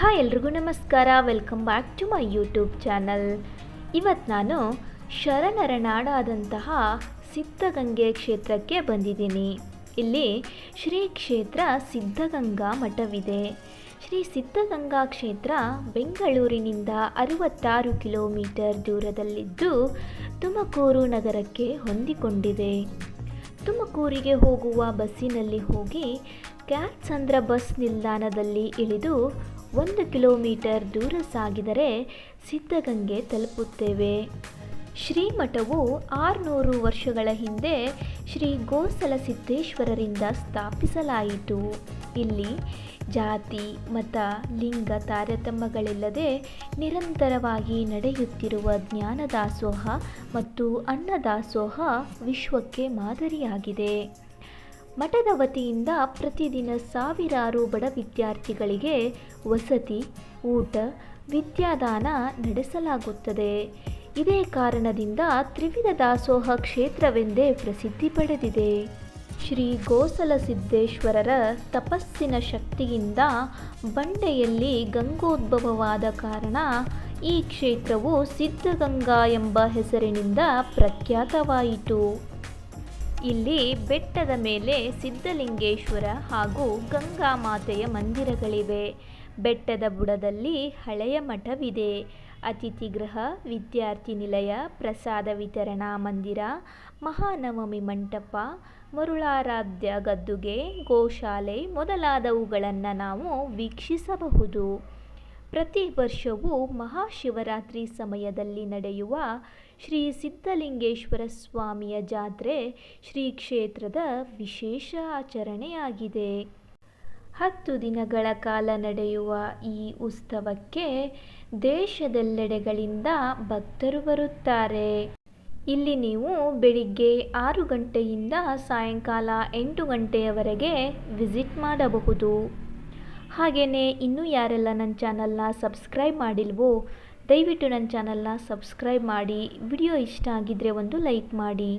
Hi ಎಲ್ರಿಗೂ ನಮಸ್ಕಾರ. Welcome back to my YouTube channel ಇವತ್ತು ನಾನು ಶರಣರ ನಾಡಾದಂತಹ ಸಿದ್ಧಗಂಗೆ ಕ್ಷೇತ್ರಕ್ಕೆ ಬಂದಿದ್ದೀನಿ. ಇಲ್ಲಿ ಶ್ರೀ ಕ್ಷೇತ್ರ ಸಿದ್ಧಗಂಗಾ ಮಠವಿದೆ. ಶ್ರೀ ಸಿದ್ಧಗಂಗಾ ಕ್ಷೇತ್ರ ಬೆಂಗಳೂರಿನಿಂದ ಅರುವತ್ತಾರು ಕಿಲೋಮೀಟರ್ ದೂರದಲ್ಲಿದ್ದು ತುಮಕೂರು ನಗರಕ್ಕೆ ಹೊಂದಿಕೊಂಡಿದೆ. ತುಮಕೂರಿಗೆ ಹೋಗುವ ಬಸ್ಸಿನಲ್ಲಿ ಹೋಗಿ ಕ್ಯಾತ್ಸಂದ್ರ ಬಸ್ ನಿಲ್ದಾಣದಲ್ಲಿ ಇಳಿದು ಒಂದು ಕಿಲೋಮೀಟರ್ ದೂರ ಸಾಗಿದರೆ ಸಿದ್ಧಗಂಗೆ ತಲುಪುತ್ತೇವೆ. ಶ್ರೀಮಠವು ಆರುನೂರು ವರ್ಷಗಳ ಹಿಂದೆ ಶ್ರೀ ಗೋಸಲ ಸಿದ್ದೇಶ್ವರರಿಂದ ಸ್ಥಾಪಿಸಲಾಯಿತು. ಇಲ್ಲಿ ಜಾತಿ, ಮತ, ಲಿಂಗ ತಾರತಮ್ಯಗಳಿಲ್ಲದೆ ನಿರಂತರವಾಗಿ ನಡೆಯುತ್ತಿರುವ ಜ್ಞಾನದಾಸೋಹ ಮತ್ತು ಅನ್ನದಾಸೋಹ ವಿಶ್ವಕ್ಕೆ ಮಾದರಿಯಾಗಿದೆ. ಮಠದ ವತಿಯಿಂದ ಪ್ರತಿದಿನ ಸಾವಿರಾರು ಬಡ ವಿದ್ಯಾರ್ಥಿಗಳಿಗೆ ವಸತಿ, ಊಟ, ವಿದ್ಯಾದಾನ ನಡೆಸಲಾಗುತ್ತದೆ. ಇದೇ ಕಾರಣದಿಂದ ತ್ರಿವಿಧ ದಾಸೋಹ ಕ್ಷೇತ್ರವೆಂದೇ ಪ್ರಸಿದ್ಧಿ ಪಡೆದಿದೆ. ಶ್ರೀ ಗೋಸಲ ಸಿದ್ದೇಶ್ವರರ ತಪಸ್ಸಿನ ಶಕ್ತಿಯಿಂದ ಬಂಡೆಯಲ್ಲಿ ಗಂಗೋದ್ಭವವಾದ ಕಾರಣ ಈ ಕ್ಷೇತ್ರವು ಸಿದ್ಧಗಂಗಾ ಎಂಬ ಹೆಸರಿನಿಂದ ಪ್ರಖ್ಯಾತವಾಯಿತು. ಇಲ್ಲಿ ಬೆಟ್ಟದ ಮೇಲೆ ಸಿದ್ಧಲಿಂಗೇಶ್ವರ ಹಾಗೂ ಗಂಗಾ ಮಾತೆಯ ಮಂದಿರಗಳಿವೆ. ಬೆಟ್ಟದ ಬುಡದಲ್ಲಿ ಹಳೆಯ ಮಠವಿದೆ. ಅತಿಥಿ ಗೃಹ, ವಿದ್ಯಾರ್ಥಿ ನಿಲಯ, ಪ್ರಸಾದ ವಿತರಣಾ ಮಂದಿರ, ಮಹಾನವಮಿ ಮಂಟಪ, ಮರುಳಾರಾಧ್ಯ ಗದ್ದುಗೆ, ಗೋಶಾಲೆ ಮೊದಲಾದವುಗಳನ್ನು ನಾವು ವೀಕ್ಷಿಸಬಹುದು. ಪ್ರತಿ ವರ್ಷವೂ ಮಹಾಶಿವರಾತ್ರಿ ಸಮಯದಲ್ಲಿ ನಡೆಯುವ ಶ್ರೀ ಸಿದ್ಧಲಿಂಗೇಶ್ವರ ಸ್ವಾಮಿಯ ಜಾತ್ರೆ ಶ್ರೀ ಕ್ಷೇತ್ರದ ವಿಶೇಷ ಆಚರಣೆಯಾಗಿದೆ. ಹತ್ತು ದಿನಗಳ ಕಾಲ ನಡೆಯುವ ಈ ಉತ್ಸವಕ್ಕೆ ದೇಶದೆಲ್ಲೆಡೆಗಳಿಂದ ಭಕ್ತರು ಬರುತ್ತಾರೆ. ಇಲ್ಲಿ ನೀವು ಬೆಳಿಗ್ಗೆ ಆರು ಗಂಟೆಯಿಂದ ಸಾಯಂಕಾಲ ಎಂಟು ಗಂಟೆಯವರೆಗೆ ವಿಸಿಟ್ ಮಾಡಬಹುದು. ಹಾಗೆಯೇ ಇನ್ನೂ ಯಾರೆಲ್ಲ ನನ್ನ ಚಾನಲ್ನ ಸಬ್ಸ್ಕ್ರೈಬ್ ಮಾಡಿಲ್ವೋ, ದಯವಿಟ್ಟು ನನ್ನ ಚಾನಲ್ನ ಸಬ್ಸ್ಕ್ರೈಬ್ ಮಾಡಿ, ವಿಡಿಯೋ ಇಷ್ಟ ಆಗಿದ್ದರೆ ಒಂದು ಲೈಕ್ ಮಾಡಿ.